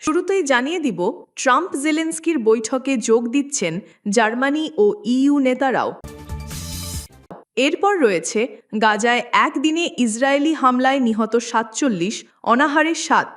শুরুতেই জানিয়ে দিব, ট্রাম্প জেলেন্সকির বৈঠকে যোগ দিচ্ছেন জার্মানি ও ইইউ নেতারাও। এরপর রয়েছে, গাজায় একদিনে ইসরায়েলি হামলায় নিহত সাতচল্লিশ, অনাহারে সাত।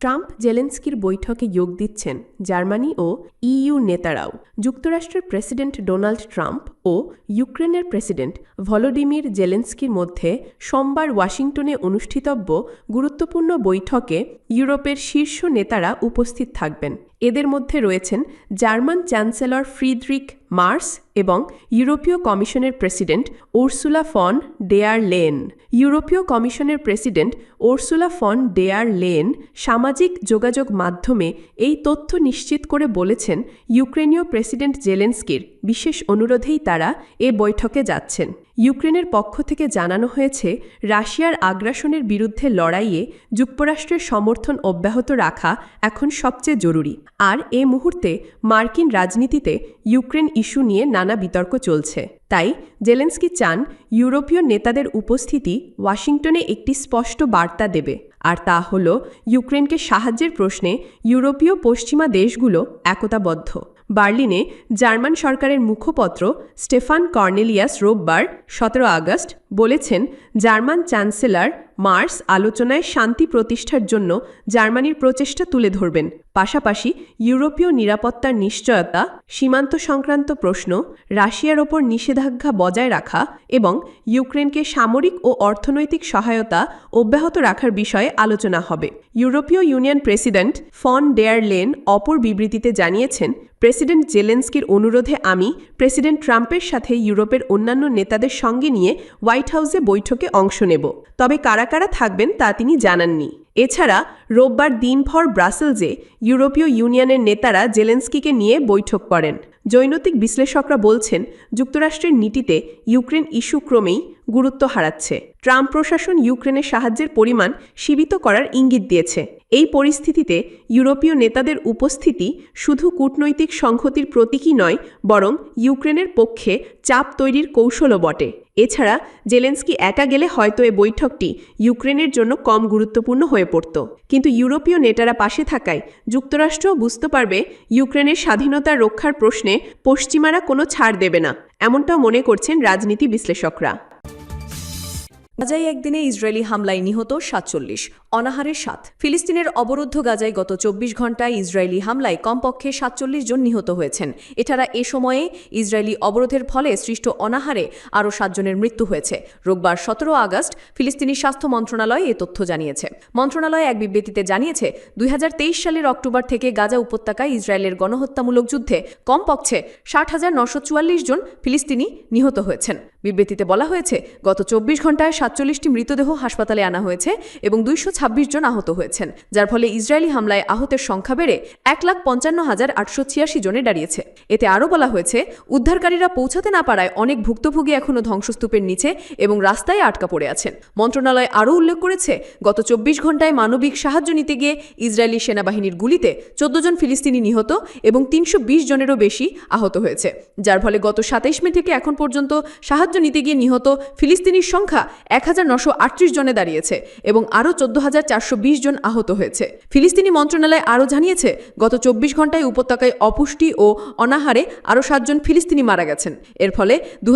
ট্রাম্প জেলেন্সকির বৈঠকে যোগ দিচ্ছেন জার্মানি ও ইইউ নেতারাও। যুক্তরাষ্ট্রের প্রেসিডেন্ট ডোনাল্ড ট্রাম্প ও ইউক্রেনের প্রেসিডেন্ট ভলোডিমির জেলেন্সকির মধ্যে সোমবার ওয়াশিংটনে অনুষ্ঠিতব্য গুরুত্বপূর্ণ বৈঠকে ইউরোপের শীর্ষ নেতারা উপস্থিত থাকবেন। এদের মধ্যে রয়েছেন জার্মান চ্যান্সেলর ফ্রিডরিক মার্স এবং ইউরোপীয় কমিশনের president Ursula von der Leyen. ইউরোপীয় কমিশনের president Ursula von der Leyen সামাজিক যোগাযোগ মাধ্যমে এই তথ্য নিশ্চিত করে বলেছেন ইউক্রেনীয় প্রেসিডেন্ট জেলেন্সকির বিশেষ অনুরোধেই তারা এ বৈঠকে যাচ্ছেন। ইউক্রেনের পক্ষ থেকে জানানো হয়েছে, রাশিয়ার আগ্রাসনের বিরুদ্ধে লড়াইয়ে যুক্তরাষ্ট্রের সমর্থন অব্যাহত রাখা এখন সবচেয়ে জরুরি। আর এ মুহূর্তে মার্কিন রাজনীতিতে ইউক্রেন ইস্যু নিয়ে নানা বিতর্ক চলছে। তাই জেলেন্সকি চান ইউরোপীয় নেতাদের উপস্থিতি ওয়াশিংটনে একটি স্পষ্ট বার্তা দেবে। আর তা হল, ইউক্রেনকে সাহায্যের প্রশ্নে ইউরোপীয় পশ্চিমা দেশগুলো একতাবদ্ধ। বার্লিনে জার্মান সরকারের মুখপত্র স্টেফান কর্নেলিয়াস রোববার সতেরো আগস্ট বলেছেন, জার্মান চ্যান্সেলর মার্স আলোচনায় শান্তি প্রতিষ্ঠার জন্য জার্মানির প্রচেষ্টা তুলে ধরবেন। পাশাপাশি, ইউরোপীয় নিরাপত্তার নিশ্চয়তা, সীমান্ত সংক্রান্ত প্রশ্ন, রাশিয়ার ওপর নিষেধাজ্ঞা বজায় রাখা এবং ইউক্রেনকে সামরিক ও অর্থনৈতিক সহায়তা অব্যাহত রাখার বিষয়ে আলোচনা হবে। ইউরোপীয় union president von der Leyen অপর বিবৃতিতে জানিয়েছেন, প্রেসিডেন্ট জেলেন্সকির অনুরোধে আমি প্রেসিডেন্ট ট্রাম্পের সাথে ইউরোপের অন্যান্য নেতাদের সঙ্গে নিয়ে হোয়াইট হাউসে বৈঠকে অংশ নেব। তবে কারা কারা থাকবেন তা তিনি জানাননি। এছাড়া রোববার দিনভর ব্রাসেলসে ইউরোপীয় ইউনিয়নের নেতারা জেলেন্সকিকে নিয়ে বৈঠক করেন। জৈনতিক বিশ্লেষকরা বলছেন, যুক্তরাষ্ট্রের নীতিতে ইউক্রেন ইস্যু ক্রমেই গুরুত্ব হারাচ্ছে। ট্রাম্প প্রশাসন ইউক্রেনের সাহায্যের পরিমাণ সীমিত করার ইঙ্গিত দিয়েছে। এই পরিস্থিতিতে ইউরোপীয় নেতাদের উপস্থিতি শুধু কূটনৈতিক সংহতির প্রতীকই নয়, বরং ইউক্রেনের পক্ষে চাপ তৈরির কৌশলও বটে। এছাড়া জেলেন্সকি একা গেলে হয়তো এ বৈঠকটি ইউক্রেনের জন্য কম গুরুত্বপূর্ণ হয়ে পড়ত। কিন্তু ইউরোপীয় নেতারা পাশে থাকায় যুক্তরাষ্ট্রও বুঝতে পারবে ইউক্রেনের স্বাধীনতা রক্ষার প্রশ্নে পশ্চিমারা কোনো ছাড় দেবে না এমনটাও মনে করছেন রাজনীতি বিশ্লেষকরা। গাজায় একদিনে ইসরায়েলি হামলায় নিহত সাতচল্লিশ অনাহারের সাত। ফিলিস্তিনের অবরুদ্ধ গাজায় গত চব্বিশ ঘন্টায় ইসরায়েলি হামলায় কমপক্ষে সাতচল্লিশ জন নিহত হয়েছেন। এছাড়া এ সময়ে ইসরায়েলি অবরোধের ফলে সৃষ্ট অনাহারে আরও সাতজনের মৃত্যু হয়েছে। রোববার সতেরো আগস্ট ফিলিস্তিনি স্বাস্থ্য মন্ত্রণালয় এ তথ্য জানিয়েছে। মন্ত্রণালয় এক বিবৃতিতে জানিয়েছে, দুই হাজার তেইশ সালের অক্টোবর থেকে গাজা উপত্যকায় ইসরায়েলের গণহত্যামূলক যুদ্ধে কমপক্ষে ষাট হাজার নশো জন ফিলিস্তিনি নিহত হয়েছেন। বিবৃতিতে বলা হয়েছে, গত চব্বিশ ঘন্টায় সাতচল্লিশটি মৃতদেহ হাসপাতালে আনা হয়েছে এবং দুইশো ছাব্বিশ জন আহত হয়েছেন, যার ফলে ইসরায়েলি হামলায় আহতের সংখ্যা বেড়ে এক লাখ পঞ্চান্ন হাজার আটশো ছিয়াশি জনে দাঁড়িয়েছে। এতে আরও বলা হয়েছে, উদ্ধারকারীরা পৌঁছাতে না পারায় অনেক ভুক্তভোগী এখনও ধ্বংসস্তূপের নিচে এবং রাস্তায় আটকা পড়ে আছেন। মন্ত্রণালয় আরও উল্লেখ করেছে, গত চব্বিশ ঘন্টায় মানবিক সাহায্য নিতে গিয়ে ইসরায়েলি সেনাবাহিনীর গুলিতে চোদ্দ জন ফিলিস্তিনি নিহত এবং তিনশো বিশ জনেরও বেশি আহত হয়েছে, যার ফলে গত সাতাইশ মে থেকে এখন পর্যন্ত সাহায্য নিতে গিয়ে নিহত ফিলিস্তিনির সংখ্যা এক জনে দাঁড়িয়েছে এবং আরও চোদ্দ জন আহত হয়েছে। ফিলিস্তিনি মন্ত্রণালয় আরও জানিয়েছে, গত চব্বিশ ঘন্টায় উপত্যকায় অপুষ্টি ও অনাহারে আরও সাতজন ফিলিস্তিনি মারা গেছেন। এর ফলে দু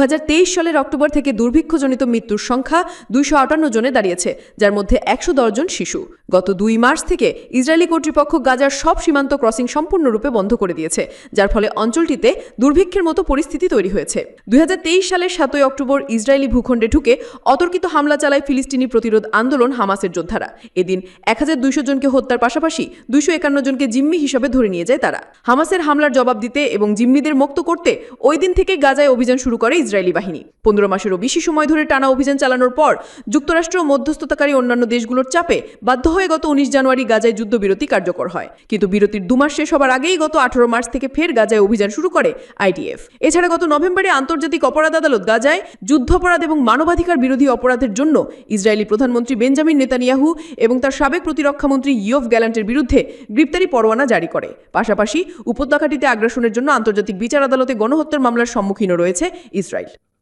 সালের অক্টোবর থেকে দুর্ভিক্ষজনিত মৃত্যুর সংখ্যা দুইশো আটান্ন জনে দাঁড়িয়েছে, যার মধ্যে একশো জন শিশু। গত দুই মার্চ থেকে ইসরায়েলি কর্তৃপক্ষ গাজার সব সীমান্ত ক্রসিং সম্পূর্ণরূপে বন্ধ করে দিয়েছে, যার ফলে অঞ্চলটিতে দুর্ভিক্ষের মতো পরিস্থিতি তৈরি হয়েছে। দুই হাজার তেইশ সালের সাতই অক্টোবর ইসরায়েলি ভূখণ্ডে ঢুকে অতর্কিত হামলা চালায় ফিলিস্তিনি প্রতিরোধ আন্দোলন হামাসের যোদ্ধারা। এদিন এক হাজার দুইশো জনকে হত্যার পাশাপাশি দুইশো একান্ন জনকে জিম্মি হিসাবে ধরে নিয়ে যায় তারা। হামাসের হামলার জবাব দিতে এবং জিম্মিদের মুক্ত করতে ওই দিন থেকে গাজায় অভিযান শুরু করে ইসরায়েলি বাহিনী। পনেরো মাসেরও বেশি সময় ধরে টানা অভিযান চালানোর পর যুক্তরাষ্ট্র মধ্যস্থতাকারী অন্যান্য দেশগুলোর চাপে বাধ্য হয়ে গত উনিশ জানুয়ারি গাজায় যুদ্ধবিরতি কার্যকর হয়। কিন্তু বিরতির দুমাস শেষ হবার আগেই গত আঠারো মার্চ থেকে ফের গাজায় অভিযান শুরু করে আইডিএফ। এছাড়া গত নভেম্বরে আন্তর্জাতিক অপরাধ আদালত গাজায় যুদ্ধাপরাধ এবং মানবাধিকার বিরোধী অপরাধের জন্য ইসরায়েলি প্রধানমন্ত্রী বেঞ্জামিন নেতানিয়াহু এবং তার সাবেক প্রতিরক্ষামন্ত্রী ইয়ফ গ্যালান্টের বিরুদ্ধে গ্রেপ্তারি পরোয়ানা জারি করে। পাশাপাশি উপত্যকাটিতে আগ্রাসনের জন্য আন্তর্জাতিক বিচার আদালতে গণহত্যার মামলার সম্মুখীন রয়েছে ইসরায়েল।